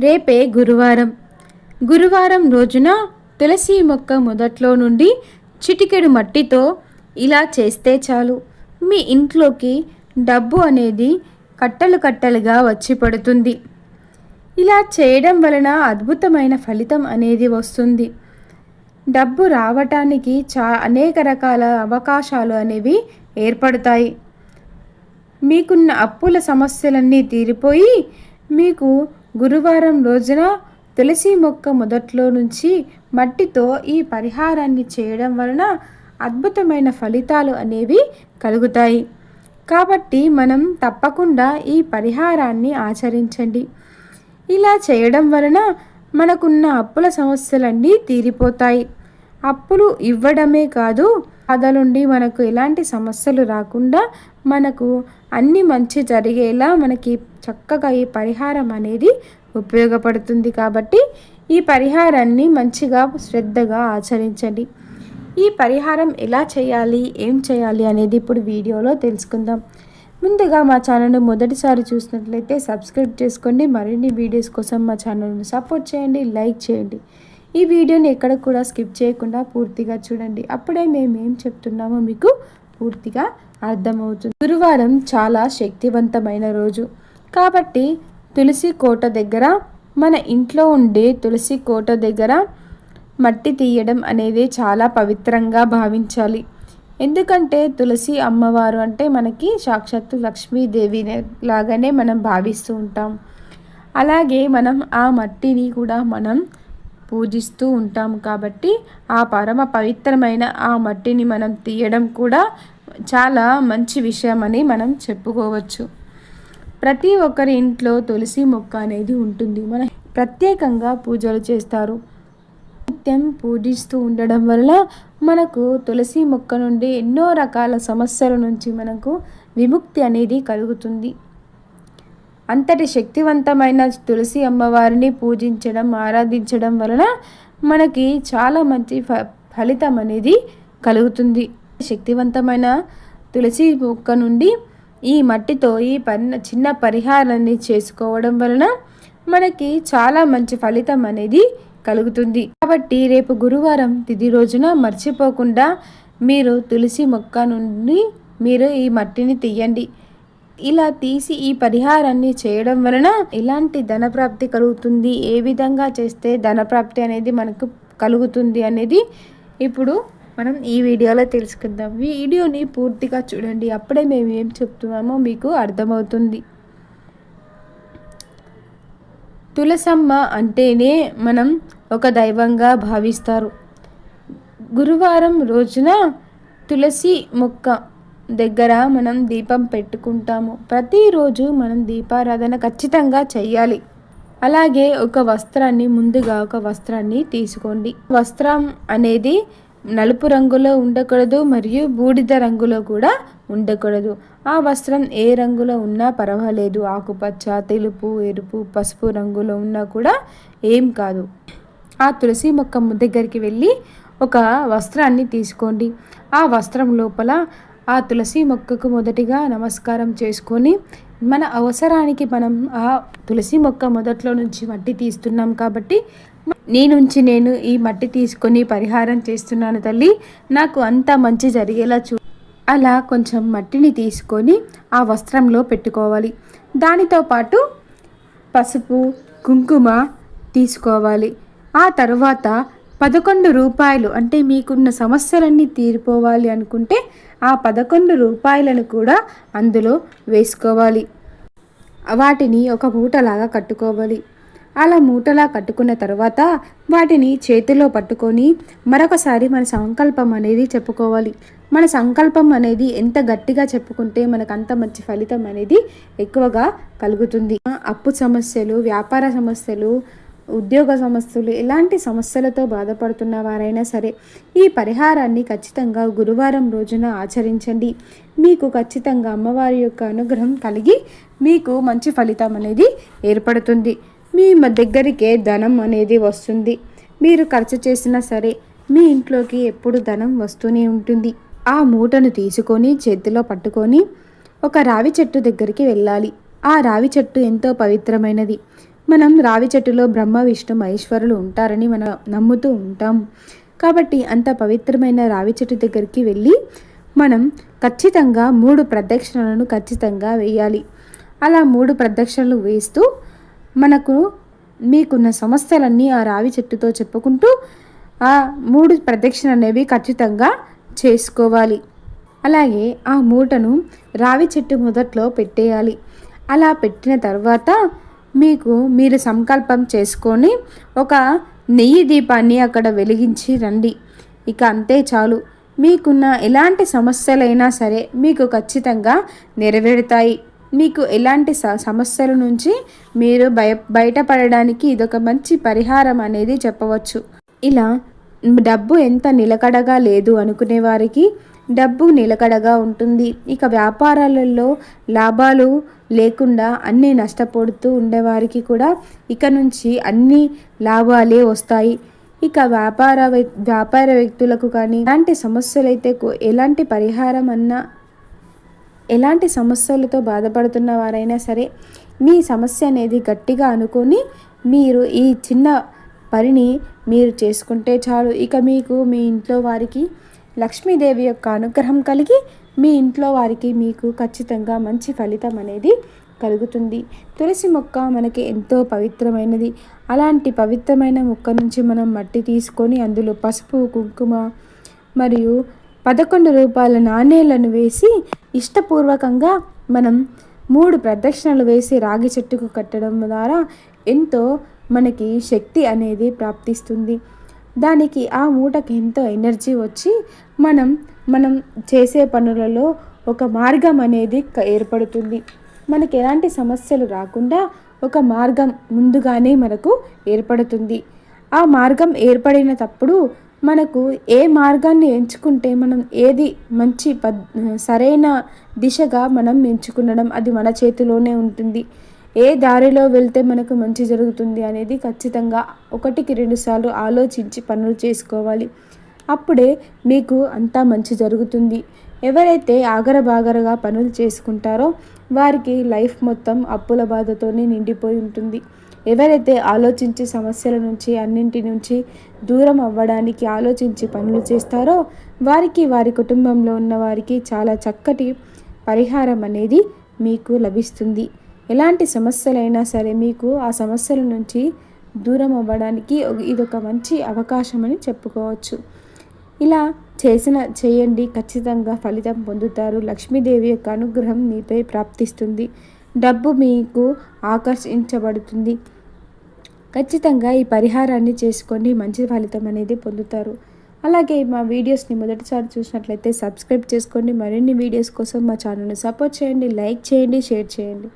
రేపే గురువారం. గురువారం రోజున తులసి మొక్క మొదట్లో నుండి చిటికెడు మట్టితో ఇలా చేస్తే చాలు. మీ ఇంట్లోకి డబ్బు అనేది కట్టలు కట్టలుగా వచ్చి పడుతుంది. ఇలా చేయడం వలన అద్భుతమైన ఫలితం అనేది వస్తుంది. డబ్బు రావటానికి చా అనేక రకాల అవకాశాలు అనేవి ఏర్పడతాయి. మీకున్న అప్పుల సమస్యలన్నీ తీరిపోయి మీకు గురువారం రోజున తులసి మొక్క మొదట్లో నుంచి మట్టితో ఈ పరిహారాన్ని చేయడం వలన అద్భుతమైన ఫలితాలు అనేవి కలుగుతాయి. కాబట్టి మనం తప్పకుండా ఈ పరిహారాన్ని ఆచరించండి. ఇలా చేయడం వలన మనకున్న అప్పుల సమస్యలన్నీ తీరిపోతాయి. అప్పులు ఇవ్వడమే కాదు బాధలుండి మనకు ఎలాంటి సమస్యలు రాకుండా మనకు అన్ని మంచి జరిగేలా మనకి చక్కగా ఈ పరిహారం అనేది ఉపయోగపడుతుంది కాబట్టి ఈ పరిహారాన్ని మంచిగా శ్రద్ధగా ఆచరించండి. ఈ పరిహారం ఎలా చేయాలి ఏం చేయాలి అనేది ఇప్పుడు వీడియోలో తెలుసుకుందాం. ముందుగా మా ఛానల్ను మొదటిసారి చూసినట్లయితే సబ్స్క్రైబ్ చేసుకోండి. మరిన్ని వీడియోస్ కోసం మా ఛానల్ను సపోర్ట్ చేయండి లైక్ చేయండి. ఈ వీడియోని ఎక్కడ కూడా స్కిప్ చేయకుండా పూర్తిగా చూడండి. అప్పుడే మేము ఏం చెప్తున్నామో మీకు పూర్తిగా అర్థమవుతుంది. గురువారం చాలా శక్తివంతమైన రోజు. కాబట్టి తులసి కోట దగ్గర మన ఇంట్లో ఉండే తులసి కోట దగ్గర మట్టి తీయడం అనేది చాలా పవిత్రంగా భావించాలి. ఎందుకంటే తులసి అమ్మవారు అంటే మనకి సాక్షాత్తు లక్ష్మీదేవి లాగానే మనం భావిస్తూ ఉంటాం. అలాగే మనం ఆ మట్టిని కూడా మనం పూజిస్తూ ఉంటాం కాబట్టి ఆ పరమ పవిత్రమైన ఆ మట్టిని మనం తీయడం కూడా చాలా మంచి విషయం అని మనం చెప్పుకోవచ్చు. ప్రతి ఒక్కరి ఇంట్లో తులసి మొక్క అనేది ఉంటుంది. మన ప్రత్యేకంగా పూజలు చేస్తారు. నిత్యం పూజిస్తూ ఉండడం వల్ల మనకు తులసి మొక్క నుండి ఎన్నో రకాల సమస్యల నుంచి మనకు విముక్తి అనేది కలుగుతుంది. అంతటి శక్తివంతమైన తులసి అమ్మవారిని పూజించడం ఆరాధించడం వలన మనకి చాలా మంచి ఫ ఫలితం అనేది కలుగుతుంది. శక్తివంతమైన తులసి మొక్క నుండి ఈ మట్టితో ఈ పన్న చిన్న పరిహారాన్ని చేసుకోవడం వలన మనకి చాలా మంచి ఫలితం అనేది కలుగుతుంది. కాబట్టి రేపు గురువారం తిది రోజున మర్చిపోకుండా మీరు తులసి మొక్క నుండి మీరు ఈ మట్టిని తీయండి. ఇలా తీసి ఈ పరిహారాన్ని చేయడం వలన ఎలాంటి ధనప్రాప్తి కలుగుతుంది? ఏ విధంగా చేస్తే ధనప్రాప్తి అనేది మనకు కలుగుతుంది అనేది ఇప్పుడు మనం ఈ వీడియోలో తెలుసుకుందాం. వీడియోని పూర్తిగా చూడండి. అప్పుడే మేము ఏం చెప్తున్నామో మీకు అర్థమవుతుంది. తులసమ్మ అంటేనే మనం ఒక దైవంగా భావిస్తారు. గురువారం రోజున తులసి మొక్క దగ్గర మనం దీపం పెట్టుకుంటాము. ప్రతిరోజు మనం దీపారాధన ఖచ్చితంగా చెయ్యాలి. అలాగే ఒక వస్త్రాన్ని ముందుగా ఒక వస్త్రాన్ని తీసుకోండి. వస్త్రం అనేది నలుపు రంగులో ఉండకూడదు మరియు బూడిద రంగులో కూడా ఉండకూడదు. ఆ వస్త్రం ఏ రంగులో ఉన్నా పర్వాలేదు. ఆకుపచ్చ తెలుపు ఎరుపు పసుపు రంగులో ఉన్నా కూడా ఏం కాదు. ఆ తులసి మొక్క దగ్గరికి వెళ్ళి ఒక వస్త్రాన్ని తీసుకోండి. ఆ వస్త్రం లోపల ఆ తులసి మొక్కకు మొదటిగా నమస్కారం చేసుకొని మన అవసరానికి మనం ఆ తులసి మొక్క మొదట్లో నుంచి మట్టి తీస్తున్నాం కాబట్టి నీ నుంచి నేను ఈ మట్టి తీసుకొని పరిహారం చేస్తున్నాను తల్లి. నాకు అంత మంచి జరిగేలా చూ అలా కొంచెం మట్టిని తీసుకొని ఆ వస్త్రంలో పెట్టుకోవాలి. దానితో పాటు పసుపు కుంకుమ తీసుకోవాలి. ఆ తరువాత పదకొండు రూపాయలు అంటే మీకున్న సమస్యలన్నీ తీరిపోవాలి అనుకుంటే ఆ పదకొండు రూపాయలను కూడా అందులో వేసుకోవాలి. వాటిని ఒక మూటలాగా కట్టుకోవాలి. అలా మూటలా కట్టుకున్న తర్వాత వాటిని చేతిలో పట్టుకొని మరొకసారి మన సంకల్పం అనేది చెప్పుకోవాలి. మన సంకల్పం అనేది ఎంత గట్టిగా చెప్పుకుంటే మనకు అంత మంచి ఫలితం అనేది ఎక్కువగా కలుగుతుంది. అప్పు సమస్యలు వ్యాపార సమస్యలు ఉద్యోగ సమస్యలు ఎలాంటి సమస్యలతో బాధపడుతున్న వారైనా సరే ఈ పరిహారాన్ని ఖచ్చితంగా గురువారం రోజున ఆచరించండి. మీకు ఖచ్చితంగా అమ్మవారి యొక్క అనుగ్రహం కలిగి మీకు మంచి ఫలితం అనేది ఏర్పడుతుంది. మీ దగ్గరికే ధనం అనేది వస్తుంది. మీరు ఖర్చు చేసినా సరే మీ ఇంట్లోకి ఎప్పుడు ధనం వస్తూనే ఉంటుంది. ఆ మూటను తీసుకొని చేతిలో పట్టుకొని ఒక రావి చెట్టు దగ్గరికి వెళ్ళాలి. ఆ రావి చెట్టు ఎంతో పవిత్రమైనది. మనం రావి చెట్టులో బ్రహ్మ విష్ణు మహేశ్వరులు ఉంటారని మనం నమ్ముతూ ఉంటాం. కాబట్టి అంత పవిత్రమైన రావి చెట్టు దగ్గరికి వెళ్ళి మనం ఖచ్చితంగా మూడు ప్రదక్షిణలను ఖచ్చితంగా వేయాలి. అలా మూడు ప్రదక్షిణలు వేస్తూ మనకు మీకున్న సమస్యలన్నీ ఆ రావి చెట్టుతో చెప్పుకుంటూ ఆ మూడు ప్రదక్షిణ అనేవి ఖచ్చితంగా చేసుకోవాలి. అలాగే ఆ మూటను రావి చెట్టు మొదట్లో పెట్టేయాలి. అలా పెట్టిన తర్వాత మీకు మీరు సంకల్పం చేసుకొని ఒక నెయ్యి దీపాన్ని అక్కడ వెలిగించి రండి. ఇక అంతే చాలు. మీకున్న ఎలాంటి సమస్యలైనా సరే మీకు ఖచ్చితంగా నెరవేరుతాయి. మీకు ఎలాంటి స సమస్యల నుంచి మీరు భయ బయటపడడానికి ఇదొక మంచి పరిహారం అనేది చెప్పవచ్చు. ఇలా డబ్బు ఎంత నిలకడగా లేదు అనుకునే వారికి డబ్బు నిలకడగా ఉంటుంది. ఇక వ్యాపారాలలో లాభాలు లేకుండా అన్నీ నష్టపోడుతూ ఉండేవారికి కూడా ఇక నుంచి అన్ని లాభాలే వస్తాయి. ఇక వ్యాపార వ్యాపార వ్యక్తులకు కానీ ఎలాంటి సమస్యలైతే ఎలాంటి పరిహారం అన్నా ఎలాంటి సమస్యలతో బాధపడుతున్న వారైనా సరే మీ సమస్య అనేది గట్టిగా అనుకొని మీరు ఈ చిన్న పనిని మీరు చేసుకుంటే చాలు. ఇక మీకు మీ ఇంట్లో వారికి లక్ష్మీదేవి యొక్క అనుగ్రహం కలిగి మీ ఇంట్లో వారికి మీకు ఖచ్చితంగా మంచి ఫలితం అనేది కలుగుతుంది. తులసి మొక్క మనకి ఎంతో పవిత్రమైనది. అలాంటి పవిత్రమైన మొక్క నుంచి మనం మట్టి తీసుకొని అందులో పసుపు కుంకుమ మరియు పదకొండు రూపాయల నాణేలను వేసి ఇష్టపూర్వకంగా మనం మూడు ప్రదక్షిణలు వేసి రాగి చెట్టుకు కట్టడం ద్వారా ఎంతో మనకి శక్తి అనేది ప్రాప్తిస్తుంది. దానికి ఆ మూటకి ఎంతో ఎనర్జీ వచ్చి మనం మనం చేసే పనులలో ఒక మార్గం అనేది ఏర్పడుతుంది. మనకి ఎలాంటి సమస్యలు రాకుండా ఒక మార్గం ముందుగానే మనకు ఏర్పడుతుంది. ఆ మార్గం ఏర్పడిన తప్పుడు మనకు ఏ మార్గాన్ని ఎంచుకుంటే మనం ఏది మంచి పద్ సరైన దిశగా మనం ఎంచుకునడం అది మన చేతిలోనే ఉంటుంది. ఏ దారిలో వెళ్తే మనకు మంచి జరుగుతుంది అనేది ఖచ్చితంగా ఒకటికి రెండుసార్లు ఆలోచించి పనులు చేసుకోవాలి. అప్పుడే మీకు అంతా మంచి జరుగుతుంది. ఎవరైతే ఆగరబాగరగా పనులు చేసుకుంటారో వారికి లైఫ్ మొత్తం అప్పుల బాధతోనే నిండిపోయి ఉంటుంది. ఎవరైతే ఆలోచించి సమస్యల నుంచి అన్నింటి నుంచి దూరం అవ్వడానికి ఆలోచించి పనులు చేస్తారో వారికి వారి కుటుంబంలో ఉన్న వారికి చాలా చక్కటి పరిహారం అనేది మీకు లభిస్తుంది. ఎలాంటి సమస్యలైనా సరే మీకు ఆ సమస్యల నుంచి దూరం అవ్వడానికి ఇదొక మంచి అవకాశం అని చెప్పుకోవచ్చు. ఇలా చేసిన చేయండి. ఖచ్చితంగా ఫలితం పొందుతారు. లక్ష్మీదేవి యొక్క అనుగ్రహం మీపై ప్రాప్తిస్తుంది. డబ్బు మీకు ఆకర్షించబడుతుంది. ఖచ్చితంగా ఈ పరిహారాన్ని చేసుకొని మంచి ఫలితం అనేది పొందుతారు. అలాగే మా వీడియోస్ని మొదటిసారి చూసినట్లయితే సబ్స్క్రైబ్ చేసుకోండి. మరిన్ని వీడియోస్ కోసం మా ఛానల్ని సపోర్ట్ చేయండి. లైక్ చేయండి. షేర్ చేయండి.